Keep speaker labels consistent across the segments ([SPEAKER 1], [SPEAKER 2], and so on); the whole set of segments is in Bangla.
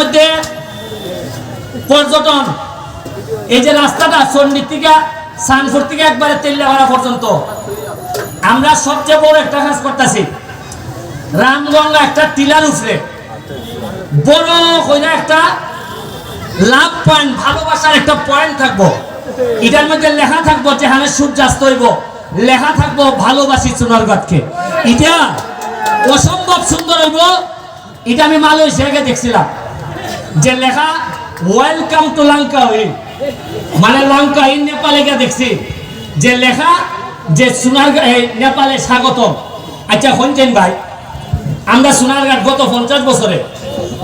[SPEAKER 1] মধ্যে পর্যটন, এই যে রাস্তাটা চন্ডির থেকে সানপুর থেকে একবারে তেল্লাভাড়া পর্যন্ত। আমরা সবচেয়ে বড় একটা কাজ করতেছি, রামগঙ্গা একটা টিলার উপরে। বড় কইরা একটা লাভ পয়েন্ট ভালোবাসার একটা পয়েন্ট থাকব। এটার মধ্যে লেখা থাকব যে হানে সূর্যাস্ত হইব। লেখা থাকব ভালোবাসি সোনারগড়কে এটা অসম্ভব সুন্দর হইব, এটা আমি মালয়েশিয়াকে দেখছিলাম। যে লেখা ওয়েলকাম টু লঙ্কা হইল মানে লঙ্কা ইন নেপালে গিয়ে দেখছি। যে লেখা যে সোনারগাঁ এই নেপালে স্বাগতম। আচ্ছা শুনছেন ভাই আমরা সোনারঘাট গত পঞ্চাশ বছরে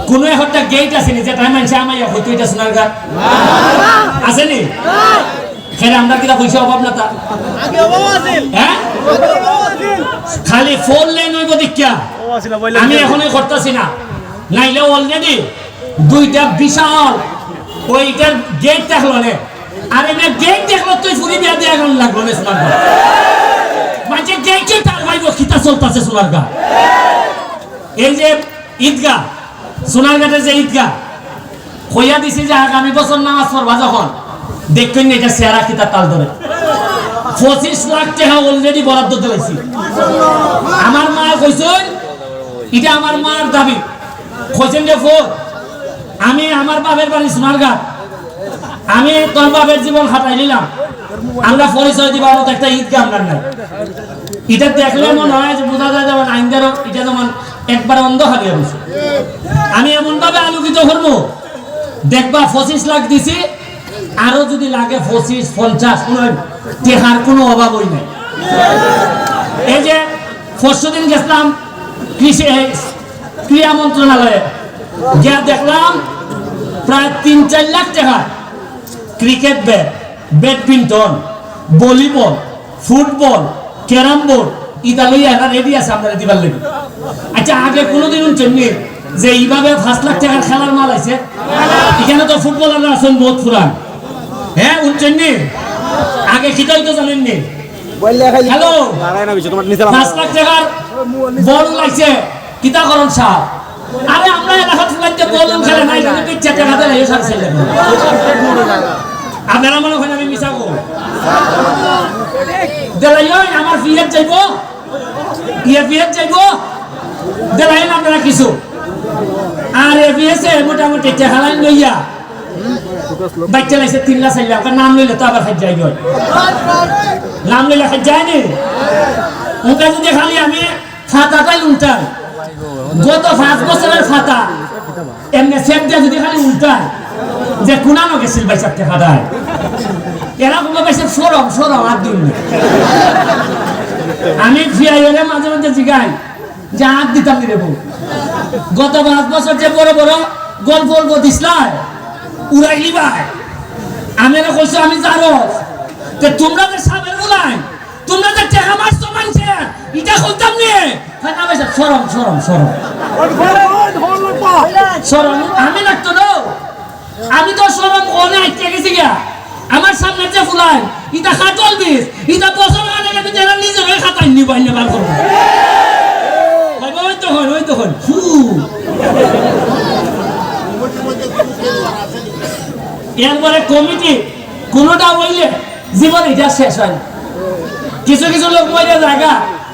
[SPEAKER 1] কোন একটা গেট আসেনি যেটা মানছে আমার হয়তো এটা সোনারঘাট আসেনি? খেলে আমরা কিনা পয়সা অভাব না তা। হ্যাঁ? খালি ফোর লাইন হইব
[SPEAKER 2] অভাব
[SPEAKER 1] আমি এখনই করতেছি না। নাইলে অলরেডি দুইটা বিশাল। ওইটার গেট দেখল নে। আর এমনি গেট দেখল, তুই ফুরি বিয়া দিয়ে এখন লাগল নে সোনার গা। মানে গেটে তার ভাই খিতা চলতেছে সোনার গা। এই যে ঈদগা ঈদগাহ সোনারঘাটের যে ঈদগাহ কইয়া দিছি যে আগামী বছর নামাজ পড়বা যখন। দেখবেন এটা সেরা খিতা তাল ধরে। পঁচিশ লাখ টাকা অলরেডি বরাদ্দ দিয়েছি আমার মা কইছেন, এটা আমার মার দাবি। কইছেন যে ফোর আমি আমার বাপের বাড়ি সোনারঘাট আমি তোর বাপের জীবন হাতাই নিলাম। আমরা পরিচয় দিবার মতো একটা ঈদগাহ আমরা নাই। এটা দেখলে মনে হয় যে বোঝা যায় যেমন আইনদারও এটা যেমন একবার অন্ধ গেছে। আমি এমন ভাবে আলোকিত করব, দেখবা পঁচিশ লাখ দিছি, আরও যদি লাগে পঁচিশ, পঞ্চাশ টেহার কোনো অভাবই নাই। এই যে পরশু দিন গেছিলাম কৃষি ক্রীড়া মন্ত্রণালয়ে গিয়া দেখলাম প্রায় তিন চার লাখ টাকা cricket bat badminton volleyball football carrom board লইয়া এটা রেডি আছে আপনারা দিবার লেগে। আচ্ছা আগে কোনোদিন শুনছেননি যে এইভাবে পাঁচ লাখ টাকার খেলার মাল আছে? এখানে তো ফুটবলাররা আছেন বহুত পুরান। হ্যাঁ শুনছেননি আগে খিতাই তো জানেননি হ্যালো পাঁচ লাখ টাকার বল লাগছে। কিতা করন সাহ আরে আমরা এলাকাত ফুলাইতে বল খেলে নাই, কিন্তু পিচ্ছা টাকা দিলে এসব ছেলে আপনারা মনে হয় আমি মিশা কো দেলাই আমার ফিয়ের যাইব? ইয়ে ফিয়ের যাইব? দেলাই আপনারা কিছু? আর এ বিএসে মোটামুটি চেহারাই লইয়া। বাচ্চা লাইছে তিন লাখ চাইলে। আপনার নাম লইলে তো আবার খাই যাই নাম লইলে খাই যায়নি? ওকে যদি খালি আমি খাতাটাই উল্টাই। গত পাঁচ বছরের খাতা। এমনি সেট দিয়ে যদি খালি উল্টাই যে কুনানো গেছিল ভাই চারটে খাতায়। এরকম পাইছে সরম সরম, আর দিন আমি ফিয়াই হলে মাঝে মাঝে জিগাই, যে হাত দিতাম নি রেবো গত পাঁচ বছর যে বড় বড় গল্প গল্প দিসলাই উড়াইলি ভাই। আমি এরা কইছো, আমি জানো। তোমরা যে সাবের উলাই তোমরা যে টেহা মারছো মানছে এটা কইতাম নি। আমি লাগতো আমি তো সরম গিয়া। আমার সামনে যে ফুলাই ইটা খাটল বিষ, ইটা বছর যারা নিজের খাতাই নিব আইনে করব। ওই তো ওই তো এরপরে কমিটি, কোনোটা বললে জীবন এটা শেষ হয় কিছু কিছু লোক মরে জায়গা